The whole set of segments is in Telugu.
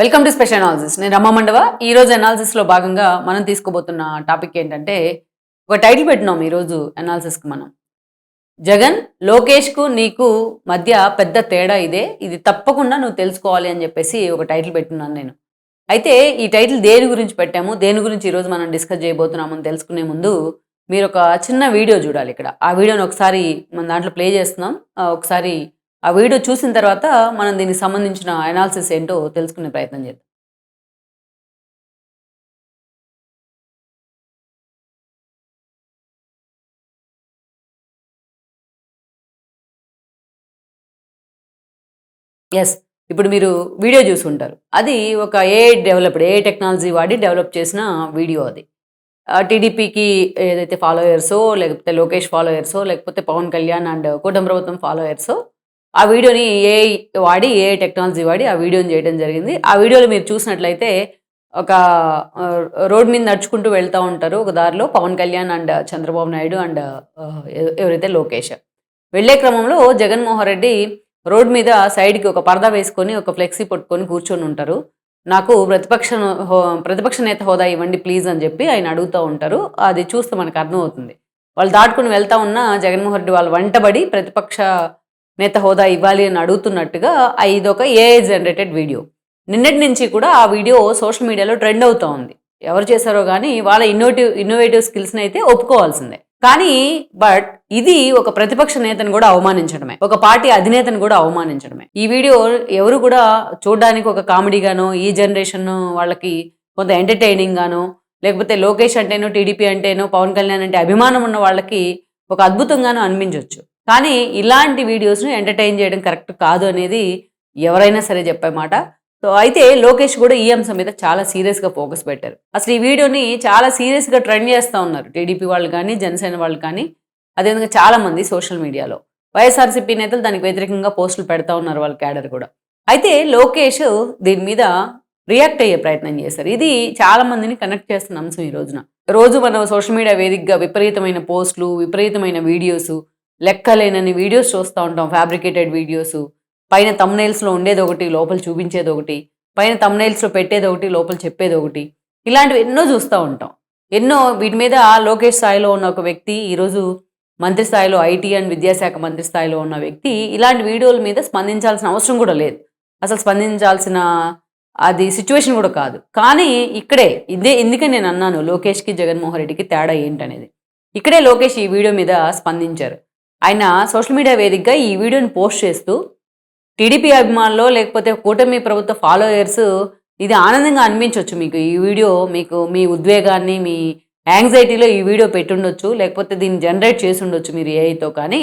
వెల్కమ్ టు స్పెషల్ అనాలిసిస్ నేను రమ్మ మండవ. ఈ రోజు భాగంగా మనం తీసుకోబోతున్న టాపిక్ ఏంటంటే ఒక టైటిల్ పెట్టినాం ఈరోజు అనాలిసిస్కి మనం. జగన్ లోకేష్కు నీకు మధ్య పెద్ద తేడా ఇదే. ఇది తప్పకుండా నువ్వు తెలుసుకోవాలి అని చెప్పేసి ఒక టైటిల్ పెట్టినాను నేను. అయితే ఈ టైటిల్ దేని గురించి పెట్టాము? దేని గురించి ఈరోజు మనం డిస్కస్ చేయబోతున్నామని తెలుసుకునే ముందు మీరు ఒక చిన్న వీడియో చూడాలి ఇక్కడ. ఆ వీడియోని ఒకసారి మన దాంట్లో ప్లే చేస్తున్నాం. ఒకసారి ఆ వీడియో చూసిన తర్వాత మనం దీనికి సంబంధించిన అనాలిసిస్ ఏంటో తెలుసుకునే ప్రయత్నం చేద్దాం. ఎస్ ఇప్పుడు మీరు వీడియో చూసుంటారు. అది ఒక ఏ డెవలప్డ్ ఏ టెక్నాలజీ వాడి డెవలప్ చేసిన వీడియో అది. టీడీపీకి ఏదైతే ఫాలోయర్సో లేకపోతే లోకేష్ ఫాలోయర్సో లేకపోతే పవన్ కళ్యాణ్ అండ్ కూటమి ప్రభుత్వం ఫాలోయర్సో ఆ వీడియోని ఏ వాడి ఏ టెక్నాలజీ వాడి ఆ వీడియోని చేయడం జరిగింది. ఆ వీడియోలో మీరు చూసినట్లయితే ఒక రోడ్ మీద నడుచుకుంటూ వెళ్తూ ఉంటారు ఒక దారిలో పవన్ కళ్యాణ్ అండ్ చంద్రబాబు నాయుడు అండ్ ఎవరైతే లోకేష్. వెళ్ళే క్రమంలో జగన్మోహన్ రెడ్డి రోడ్ మీద సైడ్కి ఒక పరదా వేసుకొని ఒక ఫ్లెక్సీ పట్టుకొని కూర్చొని ఉంటారు. నాకు ప్రతిపక్ష హో ప్రతిపక్ష నేత హోదా ఇవ్వండి ప్లీజ్ అని చెప్పి ఆయన అడుగుతూ ఉంటారు. అది చూస్తే మనకు అర్థమవుతుంది. వాళ్ళు దాటుకుని వెళ్తా ఉన్న జగన్మోహన్ రెడ్డి వాళ్ళు వెంటబడి ప్రతిపక్ష నేత హోదా ఇవ్వాలి అని అడుగుతున్నట్టుగా ఆ ఇదొక ఏఐ జనరేటెడ్ వీడియో నిన్నటి నుంచి కూడా ఆ వీడియో సోషల్ మీడియాలో ట్రెండ్ అవుతూ ఉంది. ఎవరు చేశారో కానీ వాళ్ళ ఇన్నోటివ్ ఇన్నోవేటివ్ స్కిల్స్ని అయితే ఒప్పుకోవాల్సిందే. కానీ బట్ ఇది ఒక ప్రతిపక్ష నేతను కూడా అవమానించడమే. ఒక పార్టీ అధినేతను కూడా అవమానించడమే. ఈ వీడియో ఎవరు కూడా చూడడానికి ఒక కామెడీగానో ఈ జనరేషన్ వాళ్ళకి కొంత ఎంటర్టైనింగ్ గానో లేకపోతే లోకేష్ అంటేనో టీడీపీ అంటేనో పవన్ కళ్యాణ్ అంటే అభిమానం ఉన్న వాళ్ళకి ఒక అద్భుతంగానో అనిపించవచ్చు కానీ ఇలాంటి వీడియోస్ను ఎంటర్టైన్ చేయడం కరెక్ట్ కాదు అనేది ఎవరైనా సరే చెప్పే మాట. సో అయితే లోకేష్ కూడా ఈ అంశం మీద చాలా సీరియస్గా ఫోకస్ పెట్టారు. అసలు ఈ వీడియోని చాలా సీరియస్గా ట్రెండ్ చేస్తూ ఉన్నారు. టీడీపీ వాళ్ళు కానీ జనసేన వాళ్ళు కానీ అదేవిధంగా చాలామంది సోషల్ మీడియాలో. వైఎస్ఆర్సీపీ నేతలు దానికి వ్యతిరేకంగా పోస్టులు పెడతా ఉన్నారు వాళ్ళ క్యాడర్ కూడా. అయితే లోకేష్ దీని మీద రియాక్ట్ అయ్యే ప్రయత్నం చేశారు. ఇది చాలా మందిని కనెక్ట్ చేస్తున్న అంశం ఈ రోజున. రోజు మనం సోషల్ మీడియా వేదికగా విపరీతమైన పోస్టులు విపరీతమైన వీడియోస్ లెక్కలేనని వీడియోస్ చూస్తూ ఉంటాం ఫ్యాబ్రికేటెడ్ వీడియోస్ పైన తమ్నైల్స్లో ఉండేది ఒకటి లోపల చూపించేది ఒకటి పైన తమ్నైల్స్లో పెట్టేది ఒకటి లోపల చెప్పేది ఒకటి ఇలాంటివి ఎన్నో చూస్తూ ఉంటాం. ఎన్నో వీటి మీద లోకేష్ స్థాయిలో ఉన్న ఒక వ్యక్తి ఈరోజు మంత్రి స్థాయిలో ఐటీ అండ్ విద్యాశాఖ మంత్రి స్థాయిలో ఉన్న వ్యక్తి ఇలాంటి వీడియోల మీద స్పందించాల్సిన అవసరం కూడా లేదు. అసలు స్పందించాల్సిన అది సిచ్యువేషన్ కూడా కాదు. కానీ ఇక్కడే ఇదే ఎందుకని నేను అన్నాను లోకేష్కి జగన్మోహన్ రెడ్డికి తేడా ఏంటనేది. ఇక్కడే లోకేష్ ఈ వీడియో మీద స్పందించారు. ఆయన సోషల్ మీడియా వేదికగా ఈ వీడియోని పోస్ట్ చేస్తూ టీడీపీ అభిమానులు లేకపోతే కూటమి ప్రభుత్వ ఫాలోయర్స్ ఇది ఆనందంగా అనిపించవచ్చు మీకు. ఈ వీడియో మీకు మీ ఉద్వేగాన్ని మీ యాంగ్జైటీలో ఈ వీడియో పెట్టుండొచ్చు లేకపోతే దీన్ని జనరేట్ చేసి ఉండొచ్చు మీరు ఏఐతో కానీ.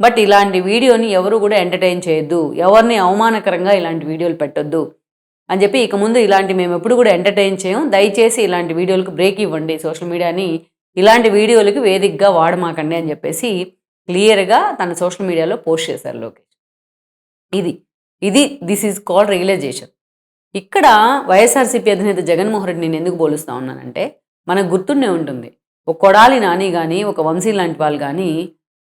బట్ ఇలాంటి వీడియోని ఎవరు కూడా ఎంటర్టైన్ చేయొద్దు. ఎవరిని అవమానకరంగా ఇలాంటి వీడియోలు పెట్టొద్దు అని చెప్పి ఇక ముందు ఇలాంటి మేము ఎప్పుడు కూడా ఎంటర్టైన్ చేయం దయచేసి ఇలాంటి వీడియోలకు బ్రేక్ ఇవ్వండి సోషల్ మీడియాని. ఇలాంటి వీడియోలకి వేదికగా వాడమాకండి అని చెప్పేసి క్లియర్గా తన సోషల్ మీడియాలో పోస్ట్ చేశారు లోకేష్. ఇది ఇది దిస్ ఈజ్ కాల్డ్ రియలైజేషన్. ఇక్కడ వైఎస్ఆర్సీపీ అధినేత జగన్మోహన్ రెడ్డి నేను ఎందుకు పోలుస్తా ఉన్నానంటే మనకు గుర్తుండే ఉంటుంది. ఒక కొడాలి నాని కానీ ఒక వంశీ లాంటి వాళ్ళు కానీ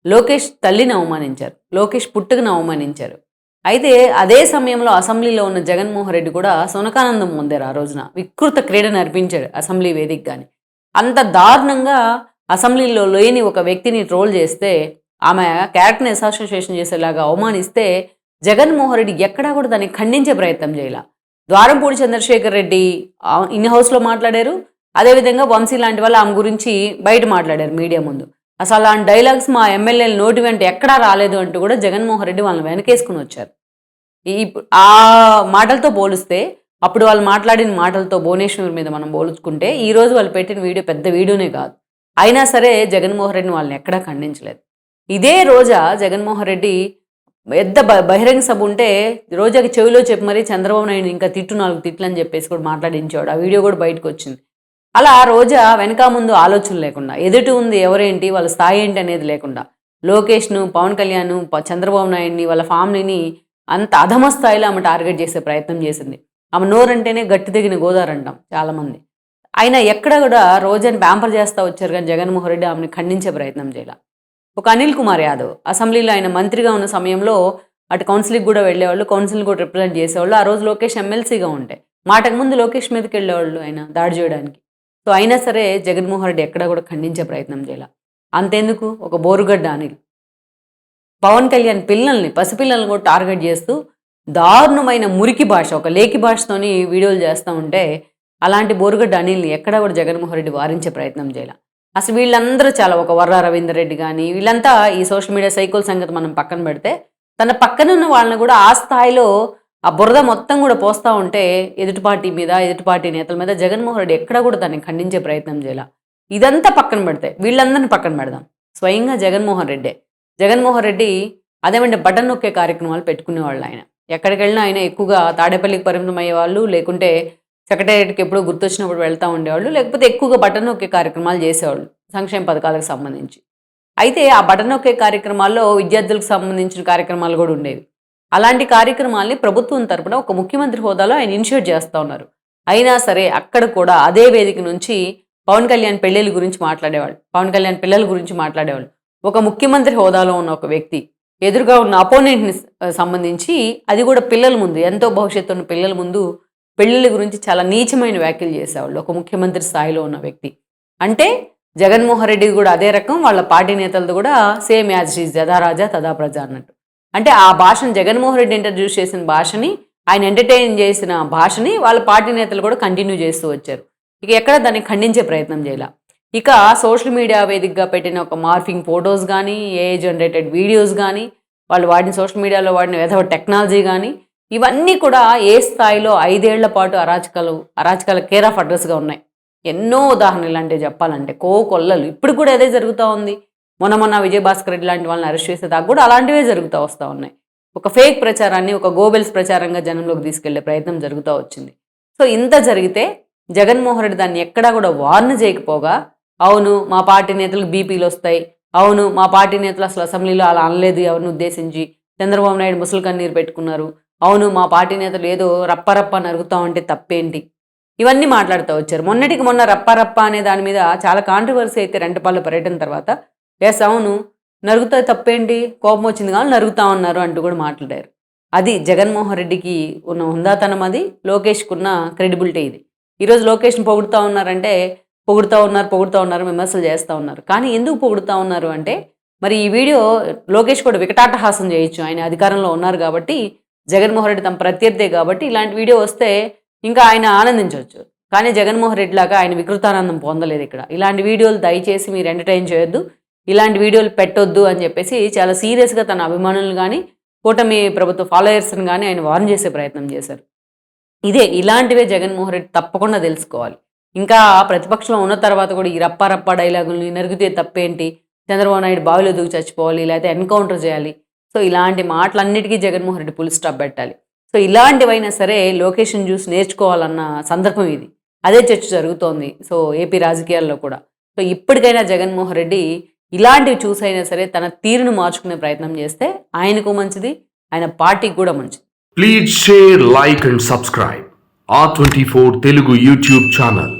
లోకేష్ తల్లిని అవమానించారు. లోకేష్ పుట్టుకను అవమానించారు. అయితే అదే సమయంలో అసెంబ్లీలో ఉన్న జగన్మోహన్ రెడ్డి కూడా సునకానందం పొందారు ఆ రోజున. వికృత క్రీడ నడిపించాడు అసెంబ్లీ వేదిక కానీ అంత దారుణంగా అసెంబ్లీలో లేని ఒక వ్యక్తిని ట్రోల్ చేస్తే ఆమె క్యారెక్టర్ని అసోసియేషన్ చేసేలాగా అవమానిస్తే జగన్మోహన్ రెడ్డి ఎక్కడా కూడా దాన్ని ఖండించే ప్రయత్నం చేయాల. ద్వారంపూడి చంద్రశేఖర్ రెడ్డి ఇన్ హౌస్లో మాట్లాడారు. అదేవిధంగా వంశీ లాంటి వాళ్ళు ఆమె గురించి బయట మాట్లాడారు మీడియా ముందు. అసలు అలాంటి డైలాగ్స్ మా ఎమ్మెల్యేలు నోటి వెంట ఎక్కడా రాలేదు అంటూ కూడా జగన్మోహన్ రెడ్డి వాళ్ళని వెనకేసుకుని వచ్చారు. ఈ ఆ మాటలతో పోలిస్తే అప్పుడు వాళ్ళు మాట్లాడిన మాటలతో భువనేశ్వర్ మీద మనం పోల్చుకుంటే ఈ రోజు వాళ్ళు పెట్టిన వీడియో పెద్ద వీడియోనే కాదు. అయినా సరే జగన్మోహన్ రెడ్డిని వాళ్ళని ఎక్కడా ఖండించలేదు. ఇదే రోజా జగన్మోహన్ రెడ్డి పెద్ద బ- బహిరంగ సభ ఉంటే రోజాకి చెవిలో చెప్పి మరీ చంద్రబాబు నాయుడు ఇంకా తిట్టు నాలుగు తిట్లు అని చెప్పేసి కూడా మాట్లాడించేవాడు. ఆ వీడియో కూడా బయటకు వచ్చింది. అలా రోజా వెనక ముందు ఆలోచన లేకుండా ఎదుటి ఉంది ఎవరేంటి వాళ్ళ స్థాయి ఏంటి అనేది లేకుండా లోకేష్ను పవన్ కళ్యాణ్ చంద్రబాబు నాయుడిని వాళ్ళ ఫ్యామిలీని అంత అధమ స్థాయిలో ఆమె టార్గెట్ చేసే ప్రయత్నం చేసింది. ఆమె నోరంటేనే గట్టి తెగిన గోదావరి అంటాం చాలామంది. అయినా ఎక్కడ కూడా రోజాని ప్యాంపర్ చేస్తూ వచ్చారు కానీ జగన్మోహన్ రెడ్డి ఆమెను ఖండించే ప్రయత్నం చేయాలి. ఒక అనిల్ కుమార్ యాదవ్. అసెంబ్లీలో ఆయన మంత్రిగా ఉన్న సమయంలో అటు కౌన్సిల్కి కూడా వెళ్ళేవాళ్ళు కౌన్సిల్ కూడా రిప్రజెంట్ చేసేవాళ్ళు. ఆ రోజు లోకేష్ ఎమ్మెల్సీగా ఉంటే మాటకు ముందు లోకేష్ మీదకి వెళ్ళేవాళ్ళు ఆయన దాడి చేయడానికి. సో అయినా సరే జగన్మోహన్ రెడ్డి ఎక్కడా కూడా ఖండించే ప్రయత్నం చేయాల. అంతెందుకు? ఒక బోరుగడ్డ అనిల్. పవన్ కళ్యాణ్ పిల్లల్ని పసిపిల్లల్ని కూడా టార్గెట్ చేస్తూ దారుణమైన మురికి భాష ఒక లేఖి భాషతోని వీడియోలు చేస్తూ ఉంటే అలాంటి బోరుగడ్డ అనిల్ని ఎక్కడా కూడా జగన్మోహన్ రెడ్డి వారించే ప్రయత్నం చేయాల. అసలు వీళ్ళందరూ చాలా ఒక వర్ర రవీందర్ రెడ్డి కానీ వీళ్ళంతా ఈ సోషల్ మీడియా సైకిల్ సంగతి మనం పక్కన పెడితే తన పక్కన ఉన్న వాళ్ళని కూడా ఆ స్థాయిలో ఆ బురద మొత్తం కూడా పోస్తూ ఉంటే ఎదుటి పార్టీ మీద ఎదుటి పార్టీ నేతల మీద జగన్మోహన్ రెడ్డి ఎక్కడ కూడా దాన్ని ఖండించే ప్రయత్నం చేయాల. ఇదంతా పక్కన పెడితే వీళ్ళందరిని పక్కన పెడదాం. స్వయంగా జగన్మోహన్ రెడ్డే. జగన్మోహన్ రెడ్డి అదేమంటే బటన్ నొక్కే కార్యక్రమాలు పెట్టుకునేవాళ్ళు ఆయన. ఎక్కడికి వెళ్ళినా ఆయన ఎక్కువగా తాడేపల్లికి పరిమితం అయ్యేవాళ్ళు లేకుంటే సెక్రటేరియట్కి ఎప్పుడో గుర్తొచ్చినప్పుడు వెళ్తూ ఉండేవాళ్ళు లేకపోతే ఎక్కువగా బటన్ నొక్కే కార్యక్రమాలు చేసేవాళ్ళు సంక్షేమ పథకాలకు సంబంధించి. అయితే ఆ బటన్ నొక్కే కార్యక్రమాల్లో విద్యార్థులకు సంబంధించిన కార్యక్రమాలు కూడా ఉండేవి. అలాంటి కార్యక్రమాల్ని ప్రభుత్వం తరపున ఒక ముఖ్యమంత్రి హోదాలో ఆయన ఇనిషియేట్ చేస్తూ ఉన్నారు. అయినా సరే అక్కడ కూడా అదే వేదిక నుంచి పవన్ కళ్యాణ్ పెళ్ళిళ్ళ గురించి మాట్లాడేవాళ్ళు పవన్ కళ్యాణ్ పిల్లల గురించి మాట్లాడేవాళ్ళు. ఒక ముఖ్యమంత్రి హోదాలో ఉన్న ఒక వ్యక్తి ఎదురుగా ఉన్న అపోనెంట్ని సంబంధించి అది కూడా పిల్లల ముందు ఎంతో భవిష్యత్తు ఉన్న పిల్లల ముందు పెళ్ళిళ్ళ గురించి చాలా నీచమైన వ్యాఖ్యలు చేసేవాళ్ళు. ఒక ముఖ్యమంత్రి స్థాయిలో ఉన్న వ్యక్తి. అంటే జగన్మోహన్ రెడ్డి కూడా అదే రకం వాళ్ళ పార్టీ నేతలది కూడా సేమ్ యాజ్ శ్రీ జదారాజా తదా ప్రజ అన్నట్టు. అంటే ఆ భాషను జగన్మోహన్ రెడ్డి ఇంట్రడ్యూస్ చేసిన భాషని ఆయన ఎంటర్టైన్ చేసిన భాషని వాళ్ళ పార్టీ నేతలు కూడా కంటిన్యూ చేస్తూ వచ్చారు. ఇక ఎక్కడ దాన్ని ఖండించే ప్రయత్నం చేయాల. ఇక సోషల్ మీడియా వేదికగా పెట్టిన ఒక మార్ఫింగ్ ఫొటోస్ కానీ ఏ జనరేటెడ్ వీడియోస్ కానీ వాళ్ళు వాడిన సోషల్ మీడియాలో వాడిన ఏదో టెక్నాలజీ కానీ ఇవన్నీ కూడా ఏ స్థాయిలో ఐదేళ్ళ పాటు అరాచకాలు అరాచకాల కేర్ ఆఫ్ అడ్రస్గా ఉన్నాయి. ఎన్నో ఉదాహరణలు ఇలాంటివి చెప్పాలంటే కో కొల్లలు. ఇప్పుడు కూడా అదే జరుగుతూ ఉంది. మొన్న మొన్న విజయభాస్కర్ రెడ్డి లాంటి వాళ్ళని అరెస్ట్ చేసేదాకా కూడా అలాంటివే జరుగుతూ వస్తూ ఉన్నాయి. ఒక ఫేక్ ప్రచారాన్ని ఒక గోబెల్స్ ప్రచారంగా జనంలోకి తీసుకెళ్ళే ప్రయత్నం జరుగుతూ వచ్చింది. సో ఇంత జరిగితే జగన్మోహన్ రెడ్డి దాన్ని ఎక్కడా కూడా వార్న్ చేయకపోగా అవును మా పార్టీ నేతలకు బీపీలు వస్తాయి. అవును మా పార్టీ నేతలు అసలు అసెంబ్లీలో అలా అనలేదు ఎవరిని ఉద్దేశించి చంద్రబాబు నాయుడు ముసలి కన్నీరు పెట్టుకున్నారు. అవును మా పార్టీ నేతలు ఏదో రప్పరప్ప నరుగుతా ఉంటే తప్పేంటి? ఇవన్నీ మాట్లాడుతూ వచ్చారు. మొన్నటికి మొన్న రప్పారప్ప అనే దాని మీద చాలా కాంట్రవర్సీ అయితే రెంటపాళ్ళు పర్యటన తర్వాత ఎస్ అవును నరుగుతా తప్పేంటి? కోపం వచ్చింది కానీ నరుగుతా ఉన్నారు అంటూ కూడా మాట్లాడారు. అది జగన్మోహన్ రెడ్డికి ఉన్న హుందాతనం అది లోకేష్కి ఉన్న క్రెడిబిలిటీ ఇది ఈరోజు లోకేష్ని పొగుడుతూ ఉన్నారంటే పొగుడుతూ ఉన్నారు పొగుడుతూ ఉన్నారు విమర్శలు చేస్తూ ఉన్నారు. కానీ ఎందుకు పొగుడుతూ ఉన్నారు? అంటే మరి ఈ వీడియో లోకేష్ కూడా వికటాటహాసం చేయొచ్చు. ఆయన అధికారంలో ఉన్నారు కాబట్టి జగన్మోహన్ రెడ్డి తమ ప్రత్యర్థే కాబట్టి ఇలాంటి వీడియో వస్తే ఇంకా ఆయన ఆనందించవచ్చు. కానీ జగన్మోహన్ రెడ్డి లాగా ఆయన వికృతానందం పొందలేదు ఇక్కడ. ఇలాంటి వీడియోలు దయచేసి మీరు ఎంటర్టైన్ చేయొద్దు. ఇలాంటి వీడియోలు పెట్టొద్దు అని చెప్పేసి చాలా సీరియస్గా తన అభిమానులు కానీ కూటమి ప్రభుత్వ ఫాలోయర్స్ని కానీ ఆయన వార్న్ చేసే ప్రయత్నం చేశారు. ఇదే ఇలాంటివే జగన్మోహన్ రెడ్డి తప్పకుండా తెలుసుకోవాలి. ఇంకా ప్రతిపక్షంలో ఉన్న తర్వాత కూడా ఈ రప్ప రప్ప డైలాగుల్ని నరిగితే తప్పేంటి? చంద్రబాబు నాయుడు బావిలో దూకి చచ్చిపోవాలి లేకపోతే ఎన్కౌంటర్ చేయాలి సో ఇలాంటి మాటలన్నిటికీ జగన్మోహన్ రెడ్డి పులి స్టాప్ పెట్టాలి. సో ఇలాంటివైనా సరే లొకేషన్ చూసి నేర్చుకోవాలన్న సందర్భం ఇది. అదే చర్చ జరుగుతోంది. సో ఏపీ రాజకీయాల్లో కూడా. సో ఇప్పటికైనా జగన్మోహన్ రెడ్డి ఇలాంటివి చూసైనా సరే తన తీరును మార్చుకునే ప్రయత్నం చేస్తే ఆయనకు మంచిది ఆయన పార్టీకి కూడా మంచిది. ప్లీజ్ లైక్ సబ్స్క్రైబ్ ఆ twenty four Telugu YouTube channel